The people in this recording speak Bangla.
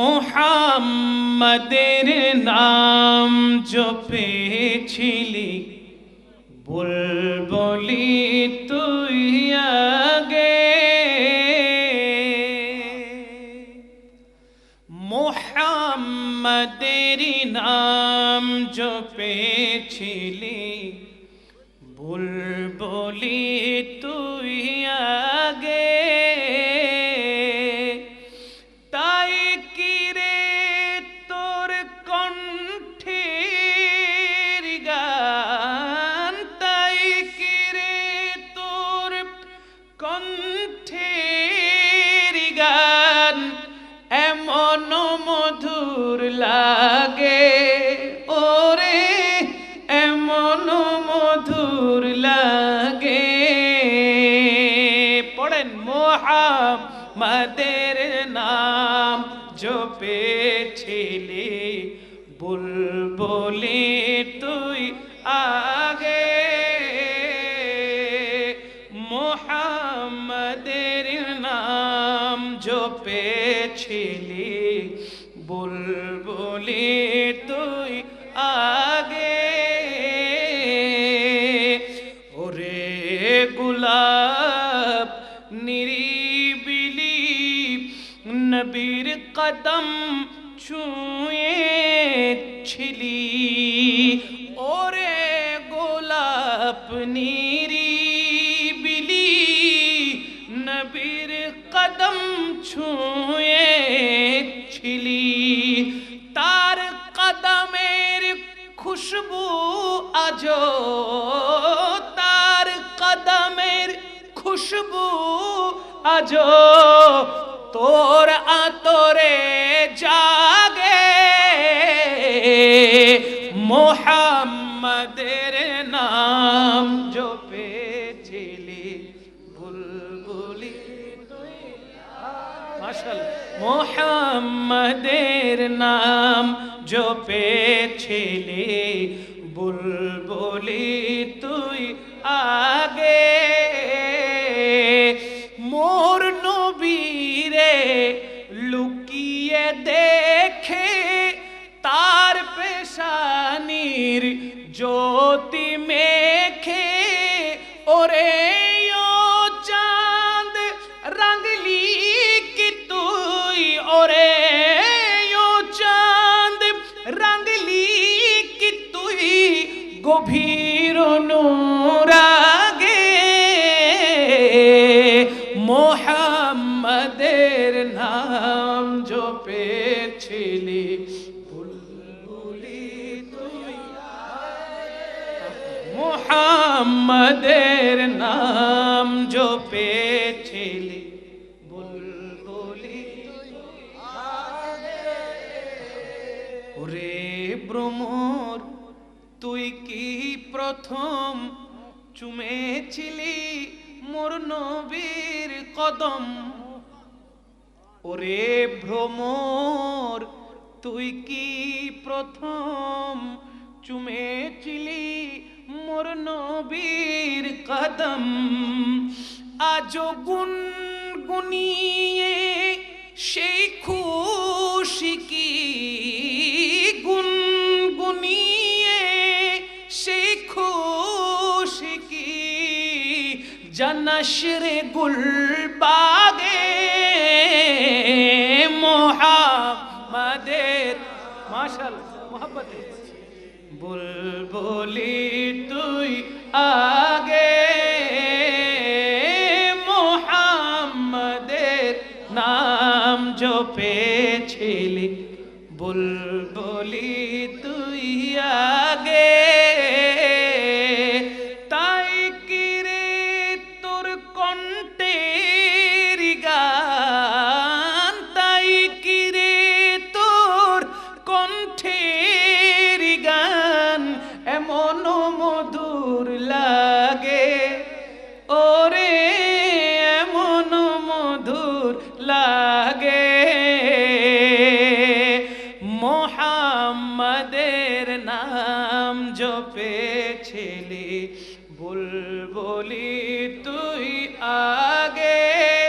মোহাম্মদের নাম জপেছিলি। বুলবলি তুই আগে। মোহাম্মদের নাম জপেছিলি। বুলবলি তুই আগে। লাগে। ওরে এমন মধুর লাগে। পড়েন মোহাম্মদের নাম জপেছিলি বুলবুলি তুই আগে বুলবুলি তুই আগে। ওরে গুলাব নিরিবিলি নবীর কদম ছুঁয়েছিলি। ওরে গোলাপ নিরিবিলি আজো তোর আতরে জাগে। মোহাম্মদের নাম জপেছিলি বুলবুলি মোহাম্মদের নাম জপেছিলি বুলবুলি তুই আগে লুকিয়ে দেখে তার পেশানির জ্যোতি মেখে। ওরে চাঁদ, রঙলি কি তুই? ওরে চাঁদ, রঙলি কি তুই? গভীর অনুরাগে মোহাম্মদের নাম জপেছিলি। মোহাম্মদের নাম জপেছিলি। বুলবুলি ওরে ভ্রমর তুই কি প্রথম চুমেছিলি? মোর নবীর কদম ওরে ভ্রমর তুই কি প্রথম চুমেছিলি মোর নবীর কদম? আজ গুন গুনিয়ে সেই খুশি জনশরে গুলবাগে মোহাম্মদের মাশাল মোহাম্মদ বুলবুলি তুই আগে মোহাম্মদের নাম জপেছিলি। বুলবুলি তুই মধুর লাগে। মোহাম্মদের নাম জপেছিলি বুলবুলি তুই আগে।